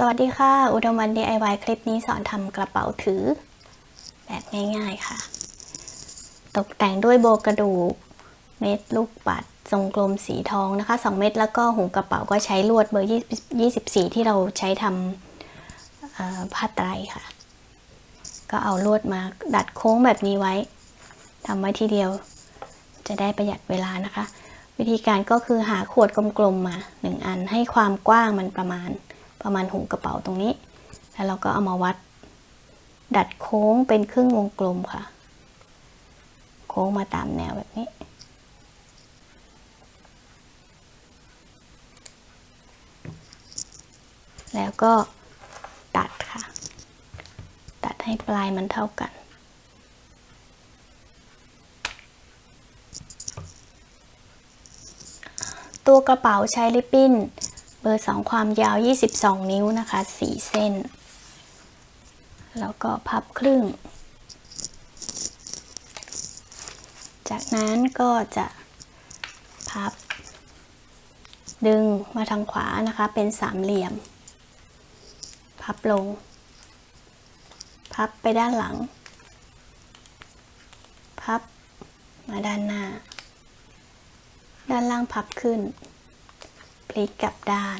สวัสดีค่ะ อุดมวัน DIY คลิปนี้สอนทำกระเป๋าถือ แบบง่ายๆค่ะ ตกแต่งด้วยโบกระดูก เม็ดลูกปัด ทรงกลมสีทองนะคะ 2 เม็ดแล้วก็หูกระเป๋าก็ใช้ลวดเบอร์ 24 ที่เราใช้ทำผ้าไตรค่ะ ก็เอาลวดมาดัดโค้งแบบนี้ไว้ทำไว้ทีเดียว จะได้ประหยัดเวลานะคะ วิธีการก็คือหาขวดกลมๆมา 1 อันให้ความกว้างมันประมาณ ประมาณหูกระเป๋าตรงนี้ แล้วเราก็เอามาวัด ดัดโค้งเป็นครึ่งวงกลมค่ะ โค้งมาตามแนวแบบนี้ แล้วก็ตัดค่ะ ตัดให้ปลายมันเท่ากันตัวกระเป๋าใช้ริบบิ้น เบอร์ 2 ความยาว 22 นิ้วนะคะ 4 เส้น แล้วก็พับครึ่ง จากนั้นก็จะพับ ดึงมาทางขวานะคะ เป็นสามเหลี่ยม พับลง พับไปด้านหลัง พับมาด้านหน้า ด้านล่างพับขึ้น พลิกกลับด้าน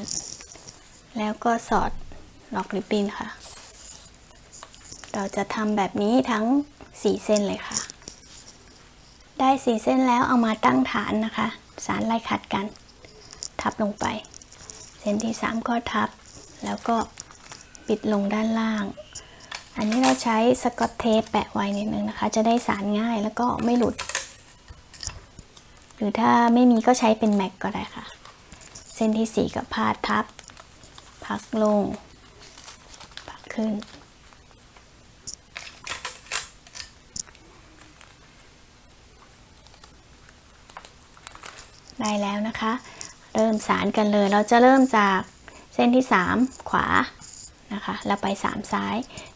แล้วก็สอดล็อกริบบิ้นค่ะ เราจะทำแบบนี้ทั้ง 4 เส้นเลยค่ะ ได้ 4 เส้นแล้วเอามาตั้งฐานนะคะ สารไล่ขัดกัน ทับลงไป เส้นที่ 3 ก็ทับ แล้วก็ปิดลงด้านล่าง อันนี้เราใช้สกอตเทปแปะไว้นิดนึงนะคะ จะได้สารง่ายแล้วก็ไม่หลุด หรือถ้าไม่มีก็ใช้เป็นแม็กก็ได้ค่ะ ส้นที่ 4กับพาดทับ พักลง พักขึ้น ได้แล้วนะคะ เริ่มสารกันเลย เราจะเริ่มจากเส้นที่ 3 ขวานะคะ แล้วไป 3 ซ้าย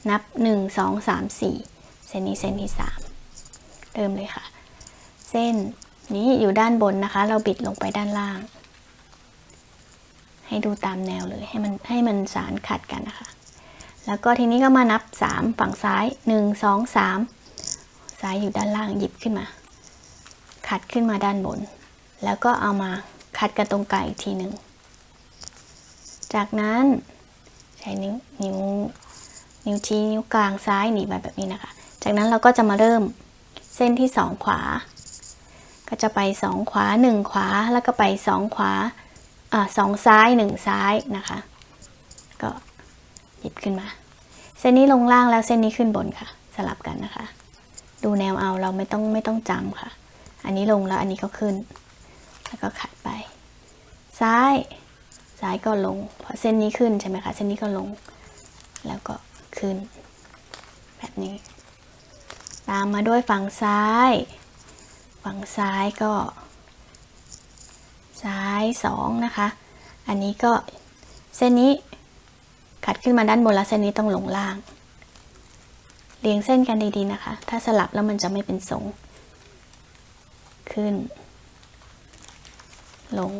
นับ 1 2 3 4 เส้นนี้เส้นที่ 3 เริ่มเลยค่ะ เส้นนี้อยู่ด้านบนนะคะ เราบิดลงไปด้านล่าง ให้ดูตามแนวเลยให้มันให้มันสารขัดกันนะคะ แล้วก็ทีนี้ก็มานับ 3 ฝั่งซ้าย 1 2 3 ซ้ายอยู่ด้านล่างหยิบขึ้นมา ขัดขึ้นมาด้านบน แล้วก็เอามาขัดกันตรงกลางอีกทีหนึ่ง จากนั้นใช้นิ้วนิ้วนิ้วชี้นิ้วกลางซ้ายหนีไปแบบนี้นะคะ จากนั้นเราก็จะมาเริ่มเส้นที่ 2 ขวา ก็จะไป 2 ขวา 1 ขวา แล้วก็ไป 2 ขวา อ่าสองซ้าย1ซ้ายนะคะ ก็หยิบขึ้นมา เส้นนี้ลงล่างแล้วเส้นนี้ขึ้นบนค่ะ สลับกันนะคะ ดูแนวเอาเราไม่ต้องไม่ต้องจำค่ะ อันนี้ลงแล้วอันนี้ก็ขึ้น แล้วก็ขัดไป ซ้ายซ้ายก็ลงเพราะเส้นนี้ขึ้นใช่ไหมคะเส้นนี้ก็ลง แล้วก็ขึ้น แบบนี้ ตามมาด้วยฝั่งซ้าย ฝั่งซ้ายก็ ซ้ายสองนะคะ อันนี้ก็เส้นนี้ขัดขึ้นมาด้านบนแล้วเส้นนี้ต้องลงล่าง เรียงเส้นกันดีๆนะคะ ถ้าสลับแล้วมันจะไม่เป็นทรง ขึ้น ลง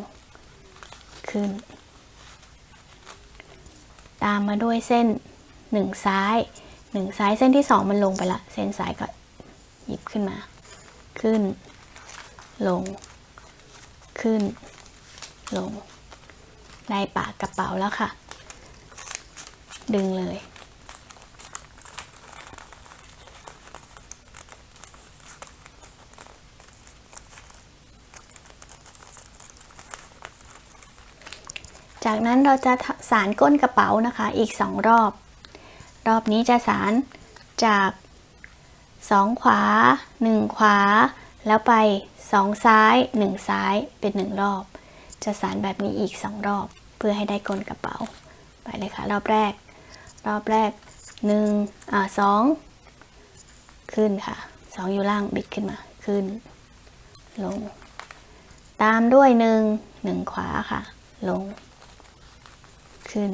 ขึ้น ตามมาด้วยเส้นหนึ่งซ้ายหนึ่งซ้ายเส้นที่สองมันลงไปละ เส้นซ้ายก็หยิบขึ้นมา ขึ้น ลง ขึ้น ลงได้ปากกระเป๋าแล้วค่ะ ดึงเลย จากนั้นเราจะสารก้นกระเป๋านะคะอีก 2 รอบ รอบนี้จะสารจาก 2 ขวา 1 ขวา แล้วไป 2 ซ้าย 1 ซ้ายเป็น 1 รอบ จะสารแบบนี้อีก 2 รอบ เพื่อให้ได้ก้นกระเป๋า ไปเลยค่ะ รอบแรก รอบแรก1อ่า2ขึ้นค่ะ 2 อยู่ล่างบิดขึ้นมาขึ้น ลง ตามด้วย 1 1 ขวาค่ะ ลง ขึ้น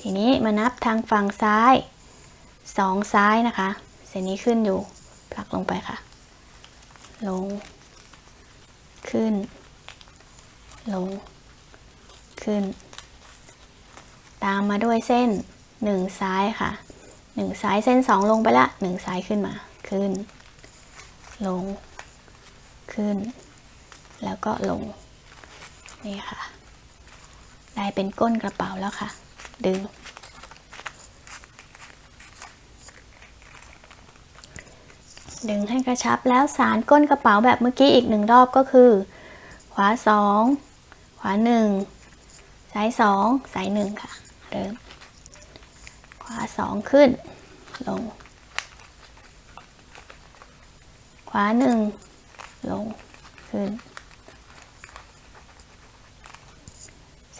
ทีนี้มานับทางฝั่งซ้ายสองซ้ายนะคะ เส้นนี้ขึ้นอยู่ผลักลงไปค่ะ ลง ขึ้น ลง ขึ้น ตามมาด้วยเส้นหนึ่งซ้ายค่ะหนึ่งซ้ายเส้นสองลงไปละหนึ่งซ้ายขึ้นมา ขึ้น ลง ขึ้น แล้วก็ลง นี่ค่ะ ได้เป็นก้นกระเป๋าแล้วค่ะ ดึง ดึงให้กระชับแล้วสารก้นกระเป๋าแบบเมื่อกี้อีกหนึ่งรอบก็คือ ขวาสองขวาหนึ่งซ้ายสองซ้ายหนึ่งค่ะ เริ่ม ขวาสองขึ้น ลง ขวาหนึ่งลง ขึ้น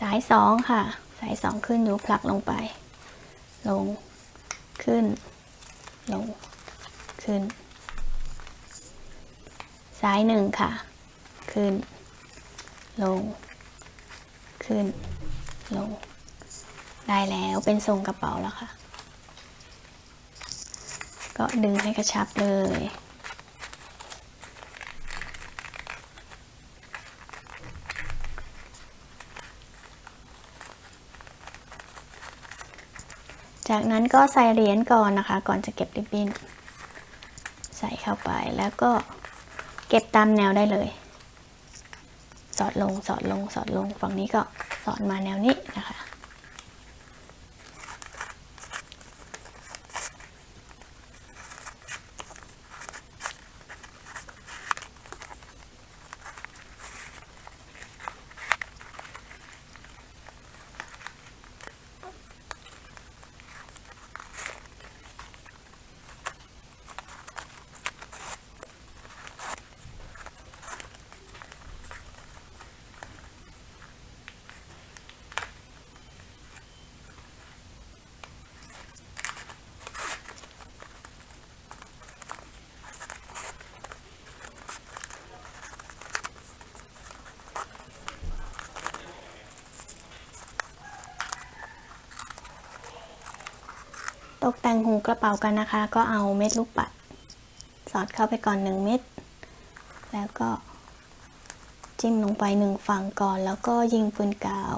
สายสองค่ะสายสองขึ้นอยู่ผลักลงไป ลง ขึ้น ลง ขึ้น ซ้ายหนึ่งค่ะ ขึ้น ลง ขึ้น ลง ได้แล้วเป็นทรงกระเป๋าแล้วค่ะ ก็ดึงให้กระชับเลยจากนั้นก็ใส่เหรียญก่อนนะคะ ก่อนจะเก็บริบบิ้น ใส่เข้าไปแล้วก็ ก็บตามแนวได้เลย สอดลงสอดลงสอดลงฝั่งนี้ก็สอดมาแนวนี้นะคะ ตกแต่งหูกระเป๋ากันนะคะ ก็เอาเม็ดลูกปัด สอดเข้าไปก่อน1เม็ดแล้วก็จิ้มลงไปหนึ่งฝั่งก่อน แล้วก็ยิงปืนกาว